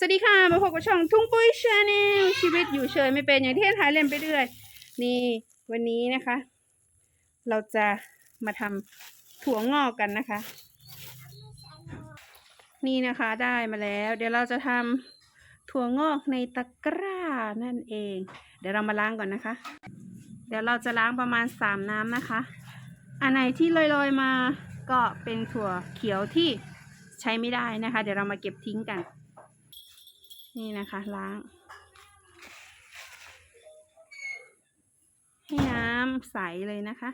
สวัสดีค่ะ มาพบกับช่องทุ่งปุ้ยชาแนลชีวิตอยู่เฉยไม่เป็นอย่างที่ท้ายเล่นไปเรื่อย นี่วันนี้นะคะ เราจะมาทำถั่วงอกกันนะคะ นี่นะคะได้มาแล้ว เดี๋ยวเราจะทำถั่วงอกในตะกร้านั่นเอง เดี๋ยวเรามาล้างก่อนนะคะ เดี๋ยวเราจะล้างประมาณสามน้ำนะคะ อันไหนที่ลอยๆมาก็เป็นถั่วเขียวที่ใช้ไม่ได้นะคะ เดี๋ยวเรามาเก็บทิ้งกัน นี่นะคะล้าง ให้น้ำใสเลยนะคะ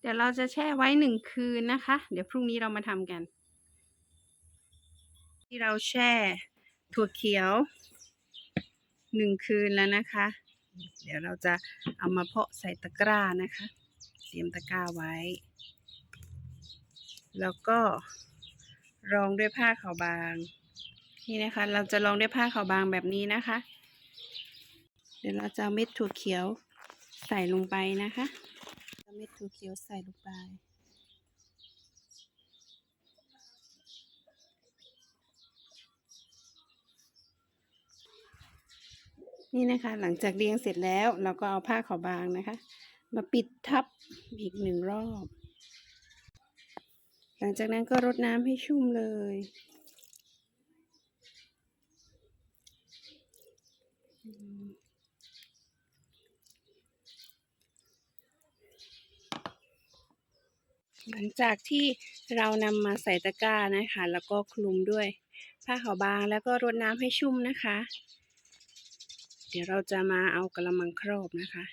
เดี๋ยวเราจะแช่ไว้หนึ่งคืนนะคะ เดี๋ยวพรุ่งนี้เรามาทำกัน ที่เราแช่ถั่วเขียวหนึ่งคืนแล้วนะคะ เดี๋ยวเราจะเอามาเพาะใส่ตะกร้านะคะเตรียมตะกร้าไว้ แล้วก็รองด้วยผ้าขาวบาง นี่นะคะ เราจะรองด้วยผ้าขาวบางแบบนี้นะคะ เดี๋ยวเราจะเม็ดถั่วเขียวใส่ลงไปนะคะเอาเม็ดถั่วเขียวใส่ลงไปนี่นะคะ หลังจากเรียงเสร็จแล้ว เราก็เอาผ้าขาวบางนะคะ มาปิดทับอีกหนึ่งรอบ หลังจากนั้นก็รดน้ำให้ชุ่มเลย หลังจากที่เรานำมาใส่ตะกร้านะคะ แล้วก็คลุมด้วยผ้าขาวบางแล้วก็รดน้ำให้ชุ่มนะคะ เดี๋ยวเราจะมาเอากระมังครอบนะคะ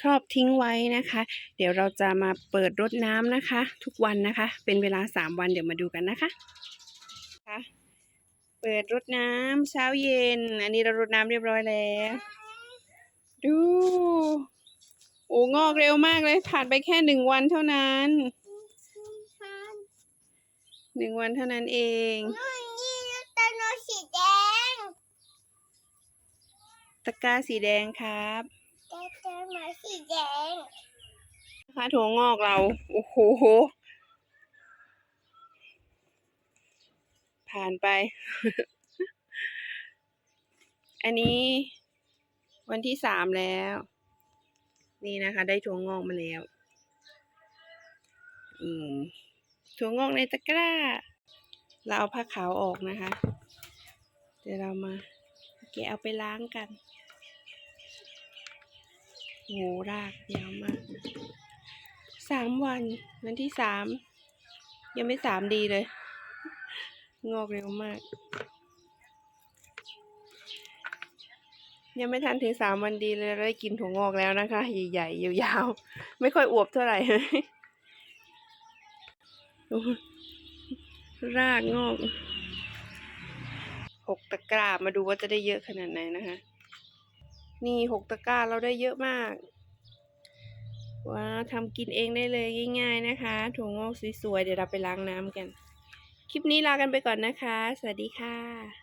ครอบทิ้งไว้นะคะ เดี๋ยวเราจะมาเปิดรดน้ำนะคะ ทุกวันนะคะ เป็นเวลาสามวันเดี๋ยวมาดูกันนะคะคะ เปิดรดน้ำเช้าเย็น อันนี้เรารดน้ำเรียบร้อยแล้ว ดู โอ้งอกเร็วมากเลย ผ่านไปแค่หนึ่งวันเท่านั้นหนึ่งวันเท่านั้นเองนี่ตะโนสีแดงตะกร้าสีแดงครับตะตะโนสีแดงนะคะถั่วงอกเรา โอ้โห ผ่านไป อันนี้วันที่สามแล้ว นี่นะคะ ได้ถั่วงอกมาแล้ว อืมถั่วงอกในตะกร้า เราเอาผ้าขาวออกนะคะ เดี๋ยวเรามาแกะเอาไปล้างกันโหรากยาวมาก สามวัน วันที่สาม ยังไม่สามดีเลย งอกเร็วมาก ยังไม่ทันถึงสามวันดีเลยเราได้กินถั่วงอกแล้วนะคะ ใหญ่ๆยาวๆไม่ค่อยอวบเท่าไหร่รากงอกหกตะกร้ามาดูว่าจะได้เยอะขนาดไหนนะคะ นี่หกตะกร้าเราได้เยอะมากว้าทำกินเองได้เลยง่าย ๆ นะคะ ถั่วงอกสวยๆเดี๋ยวเราไปล้างน้ำกัน คลิปนี้ลากันไปก่อนนะคะ สวัสดีค่ะ